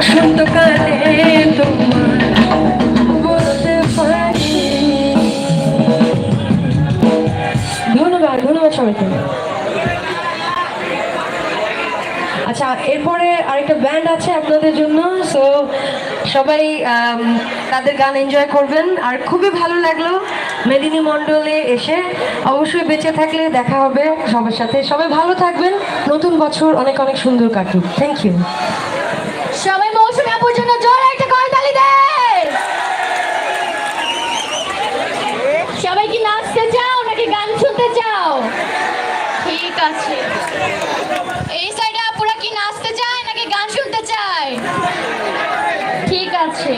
বসন্তকালে তোমার বলতে পারি। ধন্যবাদ ধন্যবাদ সবাইকে। আচ্ছা এরপরে আরেকটা ব্যান্ড আছে আপনাদের জন্য সো সবাই তাদের গান এনজয় করবেন। আর খুবই ভালো লাগল মেদিনী মণ্ডলে এসে। অবশ্যই বেঁচে থাকলে দেখা হবে সবার সাথে। সবাই ভালো থাকবেন। নতুন বছর অনেক অনেক সুন্দর কাটুক। থ্যাংক ইউ সবাই মৌসুমী আপুর জন্য জোরে একটা করতালি দেয় সবাই কি নাচতে চাও নাকি গান শুনতে চাও? ঠিক আছে। এই সাইডে আপুরা কি নাচতে চায় নাকি গান শুনতে চায়? ঠিক আছে।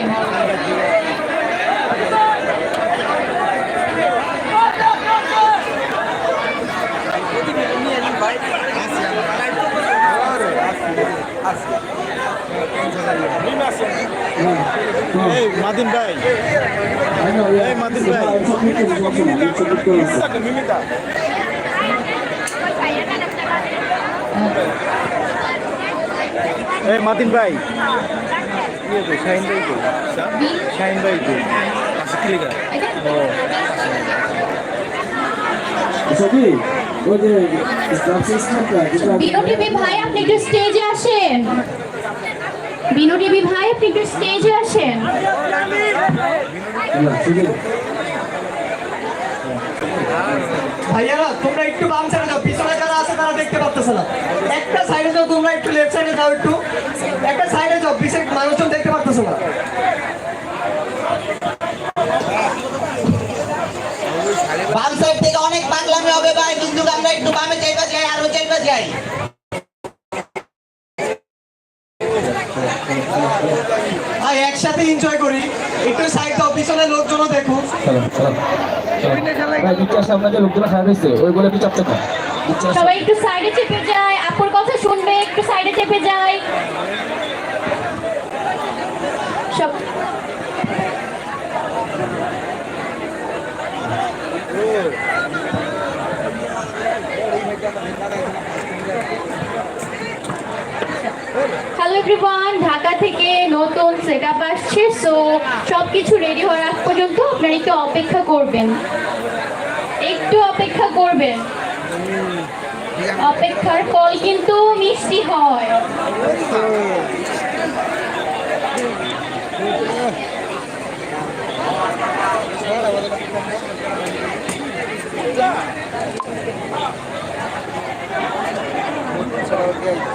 এই মাদিন ভাই। এই মাদিন ভাই। মিমিতা। এই মাদিন ভাই। শাহিন ভাই তো। শাহিন ভাই তো ও যে ভাই, আপনি একটু স্টেজে আসেন। বিনু টিভি ভাই, আপনি একটু স্টেজে আসেন। ভাইয়ারা তোমরা একটু বাম সাইডে যাও, পিছনে যারা আছে তারা দেখতে পাচ্তেছে না। একটা সাইডে যাও, তোমরা একটু লেফট সাইডে যাও একটু। একটা সাইডে যাও পিছনে মানুষজন দেখতে পারতেছে না। বাম সাইড থেকে অনেক পাগলামি হবে ভাই, কিন্তু আমরা একটু বামে যাইবা যাই, আরও যাইবা যাই। ভাই একসাথে এনজয় করি। একটু সাইড দাও পিছনে লোকজনও দেখো ভাই ইচ্ছা সামনে যে লোকগুলো খারাপ হয়েছে। ওইগুলো একটু চাপতে কর ইচ্ছা সবাই একটু সাইডে চেপে যায় আপুর কথা শুনবে একটু সাইডে চেপে যায়। সব হ্যালো এভরিওয়ান ঢাকা থেকে নতুন সেট আপ আসছে সো সব কিছু রেডি হওয়ার আগ পর্যন্ত আপনারা একটু অপেক্ষা করবেন। একটু অপেক্ষা করবেন। অপেক্ষার ফল কিন্তু মিষ্টি হয়। Yeah.